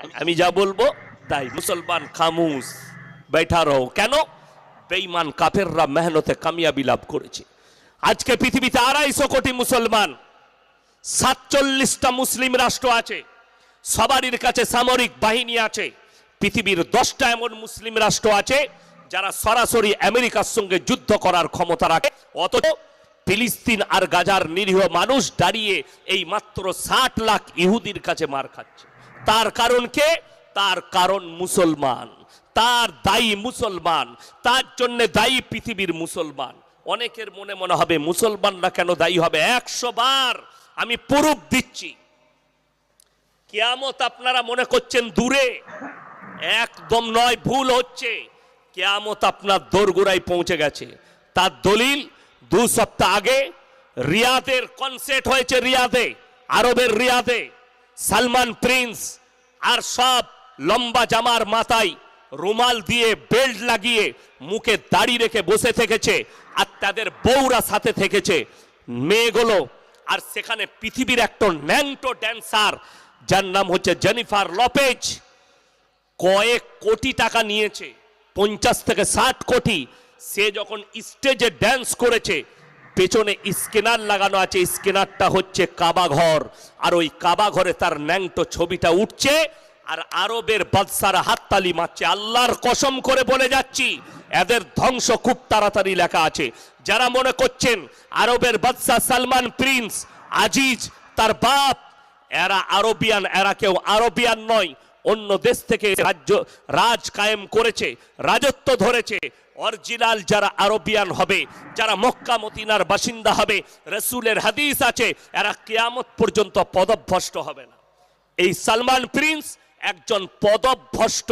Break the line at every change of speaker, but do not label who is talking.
আমি যা বলব তাই। মুসলমান খামুস बैठा রহো। কেন? বেঈমান কাফেররা মেহনতে কামিয়াবি লাভ করেছে। আজকে পৃথিবীতে আড়াইশো কোটি মুসলমান, সাতচল্লিশটা মুসলিম রাষ্ট্র আছে সবারই কাছে সামরিক বাহিনী আছে, পৃথিবীর দশটা এমন মুসলিম রাষ্ট্র আছে, যারা সরাসরি আমেরিকার সঙ্গে যুদ্ধ করার ক্ষমতা রাখে। অথচ ফিলিস্তিন আর গাজার নিরীহ মানুষ দাঁড়িয়ে এই মাত্র ষাট লাখ ইহুদির কাছে মার খাচ্ছে। তার কারণ কে? তার কারণ মুসলমান। তার দায়ী মুসলমান। তার জন্য দায়ী পৃথিবীর মুসলমান। অনেকের মনে মনে হবে মুসলমানরা কেন দায়ী হবে? একশো বার আমি প্রুফ দিচ্ছি। কেয়ামত আপনারা মনে করছেন দূরে। একদম নয়, ভুল হচ্ছে। কেয়ামত আপনার দোরগোড়ায় পৌঁছে গেছে। তার দলিল, দু সপ্তাহ আগে রিয়াদের কনসার্ট হয়েছে রিয়াদে, আরবের রিয়াদে। সালমান প্রিন্স আর সব লম্বা জামার মাথায় রুমাল দিয়ে বেল্ট লাগিয়ে মুখে দাড়ি রেখে বসে থেকেছে আর তাদের বউরা সাথে থেকেছে। মেয়েগুলো, আর সেখানে পৃথিবীর একটা ন্যাংটো ড্যান্সার যার নাম হচ্ছে জেনিফার লপেজ কয়েক কোটি টাকা নিয়েছে, পঞ্চাশ থেকে ষাট কোটি। সে যখন স্টেজে ড্যান্স করেছে পেছনে স্ক্যানার লাগানো আছে, স্ক্যানারটা হচ্ছে কাবা ঘর আর ওই কাবা ঘরে তার ন্যাংটো ছবিটা উঠছে, আর আরবের বাদশারা হাততালি মারছে। আল্লাহর কসম করে বলে যাচ্ছি, এদের ধ্বংস খুব তাড়াতাড়ি লেখা আছে। যারা মনে করছেন আরবের বাদশাহ সালমান প্রিন্স, আজিজ, তার বাপ, এরা আরবিয়ান, এরা কেউ আরবিয়ান নয়, অন্য দেশ থেকে রাজ্য, রাজ কায়েম করেছে, রাজত্ব ধরেছে অরিজিনাল যারা আরবিয়ান হবে, যারা মক্কা মতিনার বাসিন্দা হবে, রসুলের হাদিস আছে, এরা কেয়ামত পর্যন্ত পদভ্রষ্ট হবে না। এই সালমান প্রিন্স একজন পদভ্রষ্ট।